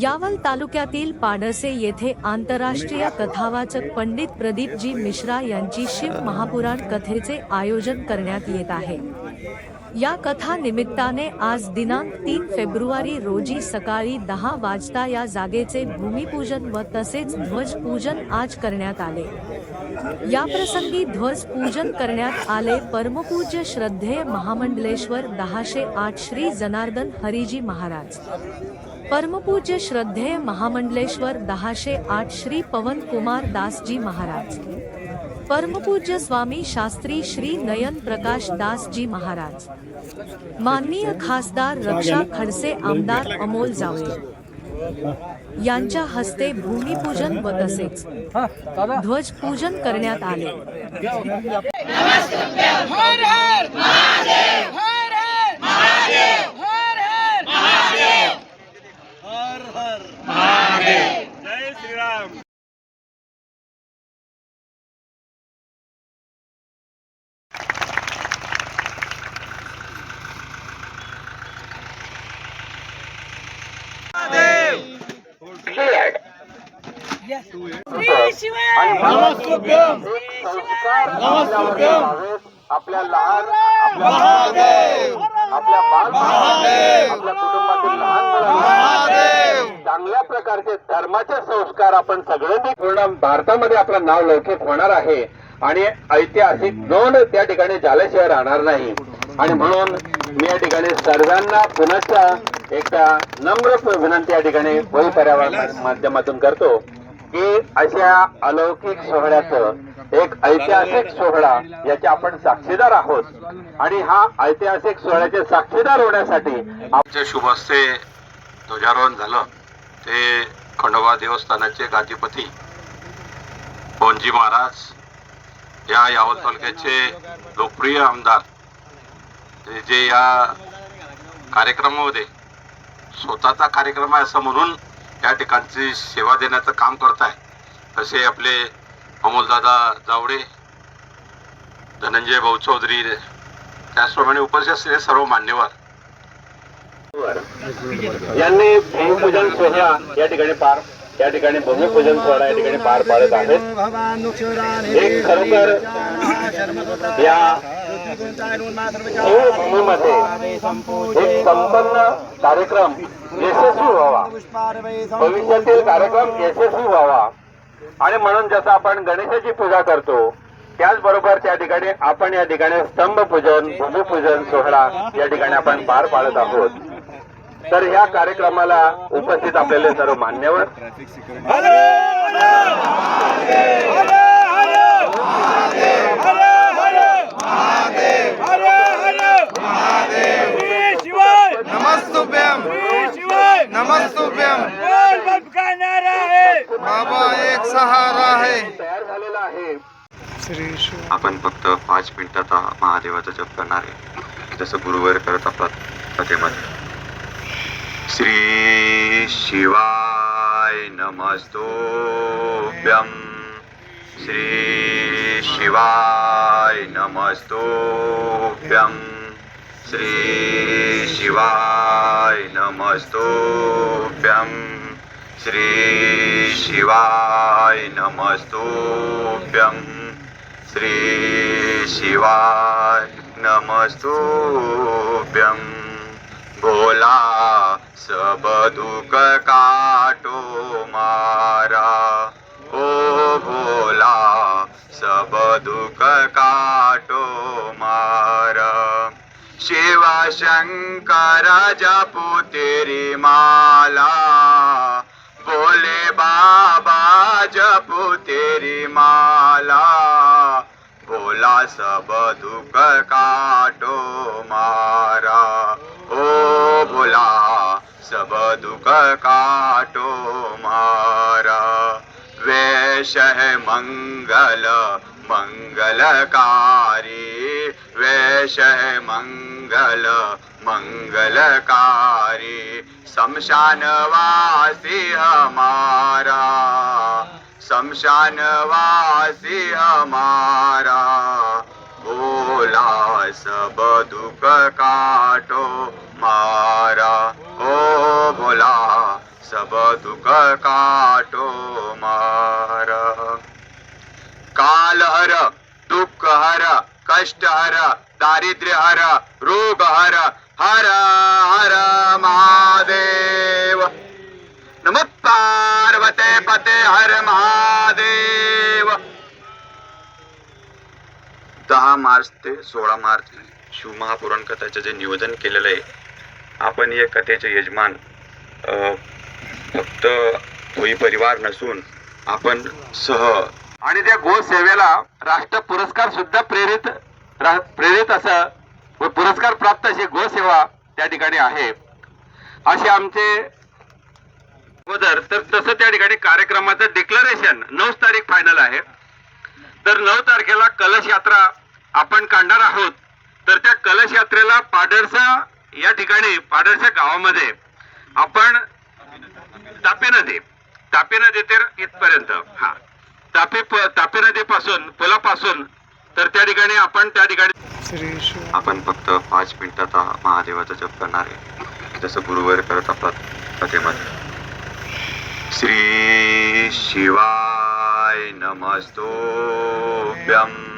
यावल तालुक्यातील पाडसे येथे आंतरराष्ट्रीय कथावाचक पंडित प्रदीपजी मिश्रा यांची शिव महापुराण कथेचे आयोजन करण्यात येत आहे. या कथा निमित्ताने आज दिनांक तीन फेब्रुवारी रोजी सकाळी दहा वाजता या जागेचे भूमिपूजन व तसेच ध्वजपूजन आज करण्यात आले. या प्रसंगी ध्वज पूजन करण्यात आले परमपूज्य श्रद्धेय महामंडलेश्वर दहाशे आठ श्री जनार्दन हरिजी महाराज. परमपूज्य श्रद्धेय महामंडलेश्वर दहाशे आठ श्री पवन कुमार दासजी महाराज. परमपूज्य स्वामी शास्त्री श्री नयन प्रकाश दासजी महाराज. माननीय खासदार रक्षा खडसे आमदार अमोल जावळे. यांच्या हस्ते भूमिपूजन व तसेच ध्वजपूजन करण्यात आले हर हर महादेव हर हर महादेव हर हर महादेव जय श्रीराम श्री शिवाय आपल्या लहान आपल्या बाल आपल्या कुटुंबातील लहान चांगल्या प्रकारचे धर्माचे संस्कार आपण सगळ्यांनी पूर्ण भारतामध्ये आपलं नाव लौकिक होणार आहे आणि ऐतिहासिक नोंद त्या ठिकाणी झाल्याशिवाय राहणार नाही आणि म्हणून मी या ठिकाणी सर्वांना पुनश्च एकदा नम्र विनंती या ठिकाणी वही पर्यावरण माध्यमातून करतो की अशा अलौकिक सोहळ्याचं एक ऐतिहासिक सोहळा याचे आपण साक्षीदार आहोत. आणि हा ऐतिहासिक सोहळ्याचे साक्षीदार होण्यासाठी आमच्या शुभ हस्ते ध्वजारोहण झालं. ते खंडोबा देवस्थानाचे गादीपती बोनजी महाराज या यावल तालुक्याचे लोकप्रिय आमदार. ते जे या कार्यक्रमामध्ये स्वतःचा कार्यक्रम आहे असं म्हणून या ठिकाणची सेवा देण्याचं काम करत आहे तसे आपले अमोलदादा जावडे धनंजय भाऊ चौधरी त्याचप्रमाणे उपस्थित असलेले सर्व मान्यवर. यांनी भूमिपूजन सोहळा या ठिकाणी पार या ठिकाणी भूमिपूजन सोहळा या ठिकाणी पार पाडत आहेत. एक खरोखर या भूमीमध्ये एक संपन्न कार्यक्रम यशस्वी व्हावा. भविष्यातील कार्यक्रम यशस्वी व्हावा. आणि म्हणून जसं आपण गणेशाची पूजा करतो त्याचबरोबर त्या ठिकाणी आपण या ठिकाणी स्तंभ पूजन भूमिपूजन सोहळा या ठिकाणी आपण पार पाडत आहोत. तर ह्या कार्यक्रमाला उपस्थित आपलेले सर्व मान्यवर. नमस्तुभ्यम नमस्तुभ्यम बाबा एक सहारा है तयार झालेला आहे आपण फक्त पाच मिनिटात महादेवाचा जप करणार आहे. जसं गुरुवार करत असतात कथेमध्ये श्री शिवाय नमस्तोभ्यम श्री शिवाय नमस्तोभ्यं श्री शिवाय नमस्तोभ्यं श्री शिवाय नमस्तोभ्यं श्री शिवाय नमस्तोभ्यं। भोला सबदुःखका दुख काटो मारा ओ भोला सब दुख काटो मारा शिव शंकर जपू तेरी माला. बोले बाबा जपू तेरी माला. भोला सब दुख काटो मारा. ओ भोला सब दुख काटो मारा. वेश है मंगल मंगलकारी वेश मंगल मंगलकारी शमशानवासी हमारा शमशानवासी हमारा बोला सब दुख काटो मारा ओ भोला सब दुख काटो मारा काल हर दुःख हर कष्ट हर दारिद्र्य हर रोग हर हर हर महादेव। नम पार्वते पते हर महादेव। दहा मार्च ते सोळा मार्च शिवमहापुराण कथाचं जे नियोजन केलेलं आहे आपण या कथेचे यजमान फक्त होई परिवार नसून आपण सह आणि त्या गो सेवेला राष्ट्र पुरस्कार सुद्धा प्रेरित प्रेरित असं व पुरस्कार प्राप्त अशी गोसेवा त्या ठिकाणी आहे. असे आमचे अगोदर तर तसं त्या ठिकाणी कार्यक्रमाचं डिक्लरेशन नऊ तारीख फायनल आहे. तर नऊ तारखेला कलश यात्रा आपण काढणार आहोत. तर त्या कलश यात्रेला पाडरसा या ठिकाणी पाडरसा गावामध्ये आपण तापी नदी तापी नदी तर इथपर्यंत हा. तापी प- तापी नदीपासून पुलापासून तर त्या ठिकाणी आपण त्या ठिकाणी आपण फक्त पाच मिनिटात महादेवाचा जप करणार आहे. जसं गुरुवार करत आपला कथेमध्ये श्री शिवाय नमस्तोभ्यम.